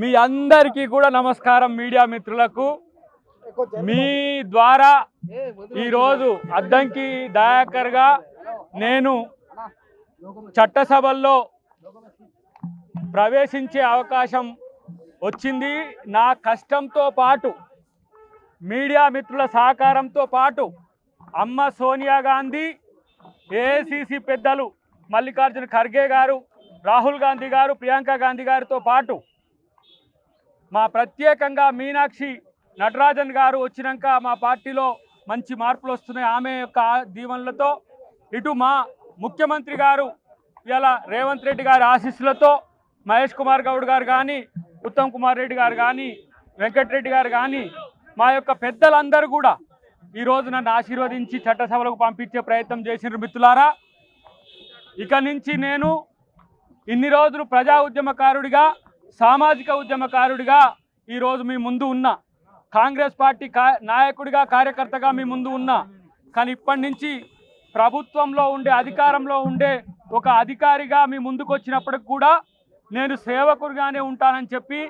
మీ అందరికీ కూడా నమస్కారం మీడియా మిత్రులకు. మీ ద్వారా ఈరోజు అద్దంకి దయాకర్గా నేను చట్టసభల్లో ప్రవేశించే అవకాశం వచ్చింది. నా కష్టంతో పాటు మీడియా మిత్రుల సహకారంతో పాటు అమ్మ సోనియా గాంధీ ఏఐసిసి పెద్దలు మల్లికార్జున ఖర్గే గారు రాహుల్ గాంధీ గారు ప్రియాంక గాంధీ గారితో పాటు మా ప్రత్యేకంగా మీనాక్షి నటరాజన్ గారు వచ్చినాక మా పార్టీలో మంచి మార్పులు వస్తున్నాయి. ఆమె యొక్క దీవెనలతో ఇటు మా ముఖ్యమంత్రి గారు ఇలా రేవంత్ రెడ్డి గారి ఆశీస్సులతో మహేష్ కుమార్ గౌడ్ గారు కానీ ఉత్తమ్ కుమార్ రెడ్డి గారు కానీ వెంకటరెడ్డి గారు కానీ మా యొక్క పెద్దలందరూ కూడా ఈరోజు నన్ను ఆశీర్వదించి చట్టసభలకు పంపించే ప్రయత్నం చేసిన మిత్రులారా. ఇక నుంచి నేను ఇన్ని రోజులు ప్రజా ఉద్యమకారుడిగా సామాజిక ఉద్యమకారుడిగా ఈరోజు మీ ముందు ఉన్నా కాంగ్రెస్ పార్టీ కా నాయకుడిగా కార్యకర్తగా మీ ముందు ఉన్నా. కానీ ఇప్పటి నుంచి ప్రభుత్వంలో ఉండే అధికారంలో ఉండే ఒక అధికారిగా మీ ముందుకు వచ్చినప్పటికి కూడా నేను సేవకుడిగానే ఉంటానని చెప్పి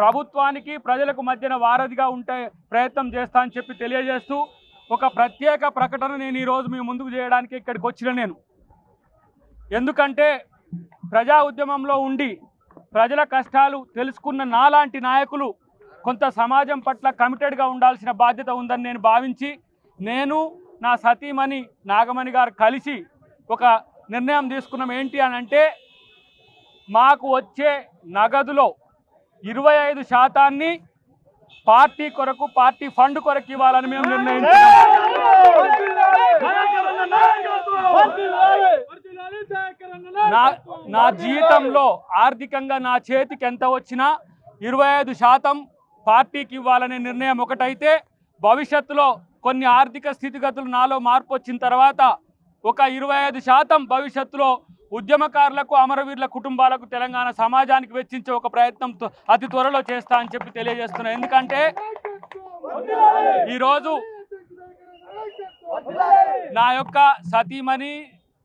ప్రభుత్వానికి ప్రజలకు మధ్యన వారధిగా ఉంటే ప్రయత్నం చేస్తా అని చెప్పి తెలియజేస్తూ ఒక ప్రత్యేక ప్రకటన నేను ఈరోజు మీ ముందుకు చేయడానికి ఇక్కడికి వచ్చిన నేను. ఎందుకంటే ప్రజా ఉద్యమంలో ఉండి ప్రజల కష్టాలు తెలుసుకున్న నాలాంటి నాయకులు కొంత సమాజం పట్ల కమిటెడ్గా ఉండాల్సిన బాధ్యత ఉందని నేను భావించి నేను నా సతీమణి నాగమణి గారు కలిసి ఒక నిర్ణయం తీసుకున్నాం. ఏంటి అని అంటే మాకు వచ్చే నగదులో ఇరవై ఐదు శాతాన్ని పార్టీ కొరకు పార్టీ ఫండ్ కొరకు ఇవ్వాలని మేము నిర్ణయించాం నా నా జీవితంలో ఆర్థికంగా నా చేతికి ఎంత వచ్చినా ఇరవై ఐదు శాతం పార్టీకి ఇవ్వాలనే నిర్ణయం ఒకటైతే భవిష్యత్తులో కొన్ని ఆర్థిక స్థితిగతులు నాలో మార్పు వచ్చిన తర్వాత ఒక ఇరవై ఐదు శాతం భవిష్యత్తులో ఉద్యమకారులకు అమరవీరుల కుటుంబాలకు తెలంగాణ సమాజానికి వెచ్చించే ఒక ప్రయత్నం త్వ- అతి త్వరలో చేస్తా అని చెప్పి తెలియజేస్తున్నాను ఎందుకంటే ఈరోజు నా యొక్క సతీమణి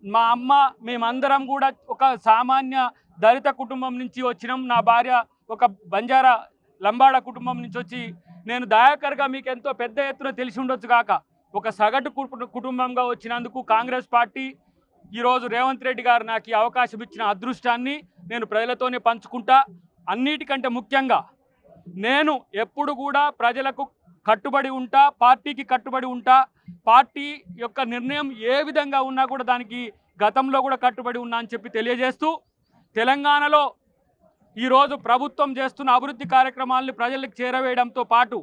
మా అమ్మ మేమందరం కూడా ఒక సామాన్య దళిత కుటుంబం నుంచి వచ్చినాం. నా భార్య ఒక బంజారా లంబాడ కుటుంబం నుంచి వచ్చి నేను దయాకర్గా మీకు ఎంతో పెద్ద ఎత్తున తెలిసి ఉండొచ్చు కాక ఒక సగటు కుటు- కుటుంబంగా వచ్చినందుకు కాంగ్రెస్ పార్టీ ఈరోజు రేవంత్ రెడ్డి గారు నాకు అవకాశం ఇచ్చిన అదృష్టాన్ని నేను ప్రజలతోనే పంచుకుంటా. అన్నిటికంటే ముఖ్యంగా నేను ఎప్పుడు కూడా ప్రజలకు కట్టుబడి ఉంటా పార్టీకి కట్టుబడి ఉంటా. పార్టీ యొక్క నిర్ణయం ఏ విధంగా ఉన్నా కూడా దానికి గతంలో కూడా కట్టుబడి ఉన్నా అని చెప్పి తెలియజేస్తూ తెలంగాణలో ఈరోజు ప్రభుత్వం చేస్తున్న అభివృద్ధి కార్యక్రమాలను ప్రజలకు చేరవేయడంతో పాటు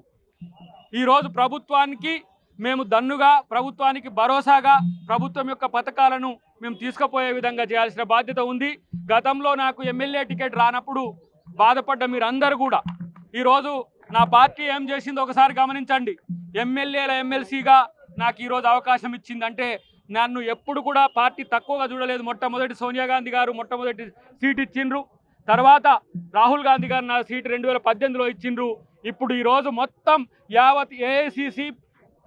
ఈరోజు ప్రభుత్వానికి మేము దన్నుగా ప్రభుత్వానికి భరోసాగా ప్రభుత్వం యొక్క పథకాలను మేము తీసుకుపోయే విధంగా చేయాల్సిన బాధ్యత ఉంది. గతంలో నాకు ఎమ్మెల్యే టికెట్ రానప్పుడు బాధపడ్డ మీరందరూ కూడా ఈరోజు నా పార్టీ ఏం చేసిందో ఒకసారి గమనించండి. ఎమ్మెల్యేల ఎమ్మెల్సీగా నాకు ఈరోజు అవకాశం ఇచ్చిందంటే నన్ను ఎప్పుడు కూడా పార్టీ తక్కువగా చూడలేదు. మొట్టమొదటి సోనియా గాంధీ గారు మొట్టమొదటి సీట్ ఇచ్చిండ్రు. తర్వాత రాహుల్ గాంధీ గారు నా సీట్ రెండు వేల పద్దెనిమిదిలో ఇచ్చిండ్రు. ఇప్పుడు ఈరోజు మొత్తం యావత్ ఏఐసిసి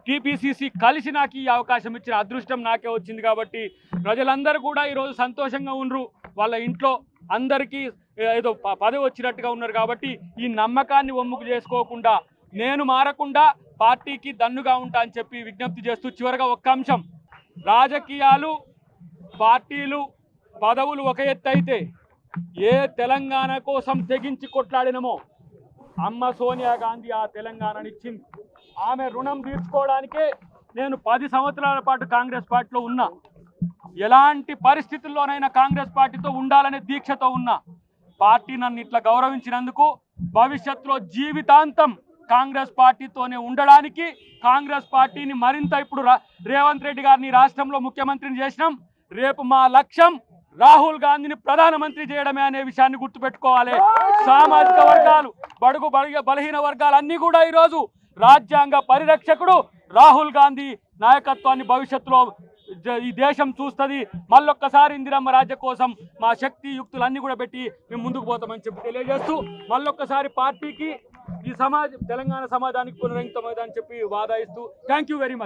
టీపీసీసీ కలిసి నాకు ఈ అవకాశం ఇచ్చిన అదృష్టం నాకే వచ్చింది కాబట్టి ప్రజలందరూ కూడా ఈరోజు సంతోషంగా ఉన్నారు వాళ్ళ ఇంట్లో అందరికీ ఏదో ప- పదవి వచ్చినట్టుగా ఉన్నారు కాబట్టి ఈ నమ్మకాన్ని ఒమ్ముకు చేసుకోకుండా నేను మారకుండా పార్టీకి దన్నుగా ఉంటా అని చెప్పి విజ్ఞప్తి చేస్తూ చివరగా ఒక్క అంశం. రాజకీయాలు పార్టీలు పదవులు ఒక ఎత్తు అయితే ఏ తెలంగాణ కోసం తెగించి కొట్లాడినమో అమ్మ సోనియా గాంధీ ఆ తెలంగాణని ఇచ్చింది. ఆమె రుణం తీర్చుకోవడానికే నేను పది సంవత్సరాల పాటు కాంగ్రెస్ పార్టీలో ఉన్నా. ఎలాంటి పరిస్థితుల్లోనైనా కాంగ్రెస్ పార్టీతో ఉండాలనే దీక్షతో ఉన్నా. పార్టీ నన్ను ఇట్లా గౌరవించినందుకు భవిష్యత్తులో జీవితాంతం కాంగ్రెస్ పార్టీతోనే ఉండడానికి కాంగ్రెస్ పార్టీని మరింత ఇప్పుడు రేవంత్ రెడ్డి గారిని రాష్ట్రంలో ముఖ్యమంత్రిని చేసినాం. రేపు మా లక్ష్యం రాహుల్ గాంధీని ప్రధానమంత్రి చేయడమే అనే విషయాన్ని గుర్తుపెట్టుకోవాలి. సామాజిక వర్గాలు బడుగు బలిగ బలహీన వర్గాలన్నీ కూడా ఈరోజు రాజ్యాంగ పరిరక్షకుడు రాహుల్ గాంధీ నాయకత్వాన్ని భవిష్యత్తులో ఈ దేశం చూస్తుంది. మళ్ళొక్కసారి ఇందిరమ్మ రాజ్య కోసం మా శక్తి యుక్తులన్నీ కూడా పెట్టి మేము ముందుకు పోతామని చెప్పి తెలియజేస్తూ మళ్ళొక్కసారి పార్టీకి ఈ సమాజ తెలంగాణ సమాజానికి పునరంకితమైందని చెప్పి వాదాయిస్తూ థ్యాంక్ యూ వెరీ మచ్.